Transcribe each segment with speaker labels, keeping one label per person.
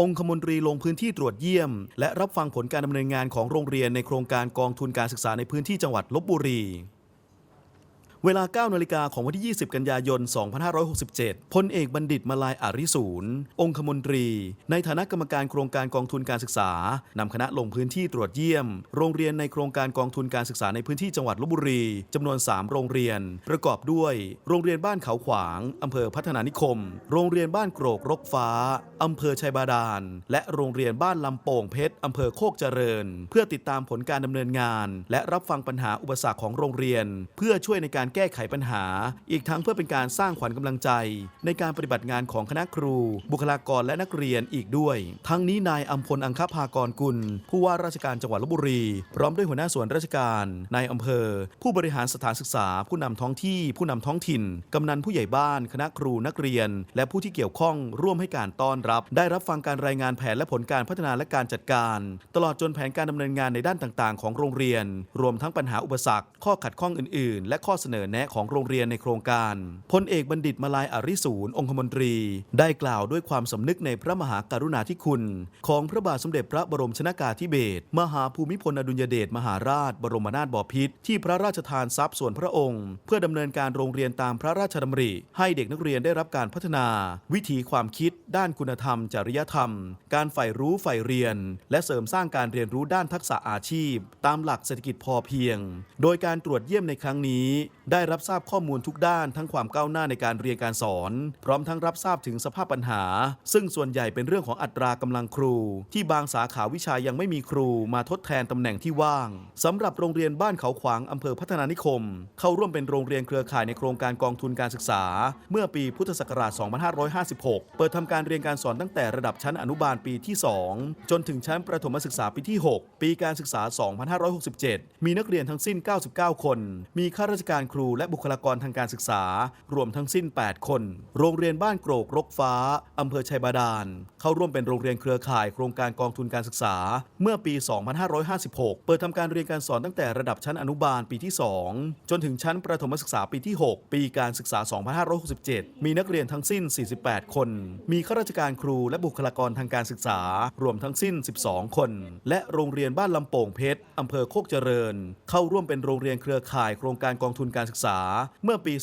Speaker 1: องคมนตรีลงพื้นที่ตรวจเยี่ยม และรับฟังผลการดำเนินงานของโรงเรียนในโครงการกองทุนการศึกษาในพื้นที่จังหวัดลบบุรี เวลา 9 นาฬิกาของวันที่ 20 กันยายน 2567 พลเอกบัณฑิตมาลายอาริศูนย์ องคมนตรี ในฐานะกรรมการโครงการกองทุนการศึกษา นำคณะลงพื้นที่ตรวจเยี่ยม โรงเรียนในโครงการกองทุนการศึกษาในพื้นที่จังหวัดลบบุรี จำนวน 3 โรงเรียน ประกอบด้วย โรงเรียนบ้านเขาขวาง อำเภอพัฒนานิคม โรงเรียนบ้านโกรกรกฟ้า อำเภอชัยบาดาล และโรงเรียนบ้านลำโป่งเพชร อำเภอโคกเจริญ เพื่อติดตามผลการดำเนินงาน และรับฟังปัญหาอุปสรรคของโรงเรียน เพื่อช่วยในการแก้ไขปัญหา อีกทั้งเพื่อเป็นการสร้างขวัญกำลังใจ ในการปฏิบัติงานของคณะครู บุคลากรและนักเรียนอีกด้วย ทั้งนี้นายอัมพลอังคภากรกุล ผู้ว่าราชการจังหวัดลบบุรี พร้อมด้วยหัวหน้าส่วนราชการนายอำเภอ ผู้บริหารสถานศึกษา ผู้นำท้องที่ ผู้นำท้องถิ่นกำนันผู้ใหญ่บ้าน คณะครูนักเรียน และผู้ที่เกี่ยวข้องร่วมให้การต้อนรับ ได้รับฟังการรายงานแผนและผลการพัฒนาและการจัดการ ตลอดจนแผนการดำเนินงานในด้านต่างๆ ของโรงเรียน รวมทั้งปัญหาอุปสรรค ข้อขัดข้องอื่น ๆ และข้อเสนอแนะของโรงเรียนในโครงการพลเอกบัณฑิตมาลายอาริศูนองคมนตรี ได้กล่าวด้วยความสำนึกในพระมหากรุณาธิคุณ ของพระบาทสมเด็จพระบรมชนากาธิเบศรมหาภูมิพลอดุลยเดชมหาราช บรมนาถบพิตรที่พระราชทานทรัพย์ส่วนพระองค์ เพื่อดำเนินการโรงเรียนตามพระราชดำริ ให้เด็กนักเรียนได้รับการพัฒนา วิถีความคิด ด้านคุณธรรม จริยธรรม การใฝ่รู้ใฝ่เรียน และเสริมสร้างการเรียนรู้ด้านทักษะอาชีพ ตามหลักเศรษฐกิจพอเพียง โดยการตรวจเยี่ยมในครั้งนี้ได้รับทราบข้อมูลทุกด้านทั้งความก้าวหน้าในการเรียนการสอน พร้อมทั้งรับทราบถึงสภาพปัญหา ซึ่งส่วนใหญ่เป็นเรื่องของอัตรากำลังครู ที่บางสาขาวิชายังไม่มีครูมาทดแทนตำแหน่งที่ว่างสำหรับโรงเรียนบ้านเขาขวางอำเภอพัฒนานิคม เข้าร่วมเป็นโรงเรียนเครือข่ายในโครงการกองทุนการศึกษา เมื่อปีพุทธศักราช 2556 เปิดทำการเรียนการสอนตั้งแต่ระดับชั้นอนุบาลปีที่ 2 จนถึงชั้นประถมศึกษาปีที่ 6 ปีการศึกษา 2567 มีนักเรียนทั้งสิ้น 99 คน มีข้าราชการครูและบุคลากรทางการศึกษา รวมทั้งสิ้น 8 คน โรงเรียนบ้านโกรกรกฟ้า อำเภอชัยบาดาล เข้าร่วมเป็นโรงเรียนเครือข่ายโครงการกองทุนการศึกษา เมื่อปี 2556 เปิดทำการเรียนการสอนตั้งแต่ระดับชั้นอนุบาลปีที่ 2 จนถึงชั้นประถมศึกษาปีที่ 6 ปีการศึกษา 2567 มีนักเรียนทั้งสิ้น 48 คน มีข้าราชการครูและบุคลากรทางการศึกษา รวมทั้งสิ้น 12 คน และโรงเรียนบ้านลำโป่งเพชรอำเภอโคกเจริญ เข้าร่วมเป็นโรงเรียนเครือข่ายโครงการกองทุนการศึกษาเมื่อปี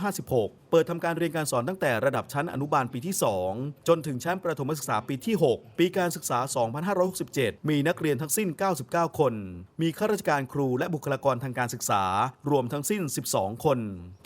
Speaker 1: 2556 เปิดทำการเรียนการสอนตั้งแต่ระดับชั้นอนุบาลปีที่ 2 จนถึงชั้นประถมศึกษาปีที่ 6 ปีการศึกษา 2567 มีนักเรียนทั้งสิ้น 99 คน มีข้าราชการครูและบุคลากรทางการศึกษา รวมทั้งสิ้น 12 คน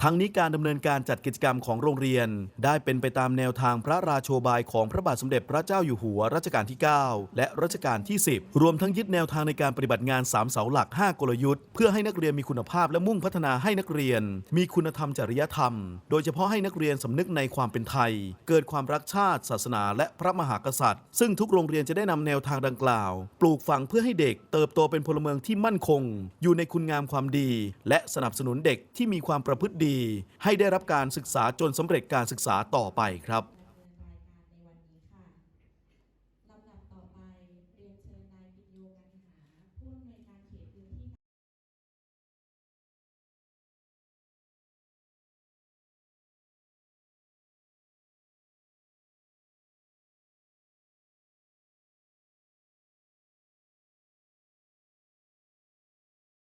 Speaker 1: ทั้งนี้การดำเนินการจัดกิจกรรมของโรงเรียน ได้เป็นไปตามแนวทางพระราโชบายของพระบาทสมเด็จพระเจ้าอยู่หัวรัชกาลที่ 9 และรัชกาลที่ 10 รวมทั้งยึดแนวทางในการปฏิบัติงาน 3 เสาหลัก 5 กลยุทธ์ เพื่อให้นักเรียนมีคุณภาพและมุ่งพัฒนาให้นักักเรียน มีคุณธรรมจริยธรรม โดยเฉพาะให้นักเรียนสำนึกในความเป็นไทย เกิดความรักชาติ ศาสนา และพระมหากษัตริย์ ซึ่งทุกโรงเรียนจะได้นำแนวทางดังกล่าว ปลูกฝังเพื่อให้เด็กเติบโตเป็นพลเมืองที่มั่นคง อยู่ในคุณงามความดี และสนับสนุนเด็กที่มีความประพฤติดี ให้ได้รับการศึกษาจนสำเร็จการศึกษาต่อไปครับ
Speaker 2: ลำดับต่อไปเรียนเชิญนายพิโยกันหาผู้อำนวยการเขตพื้นที่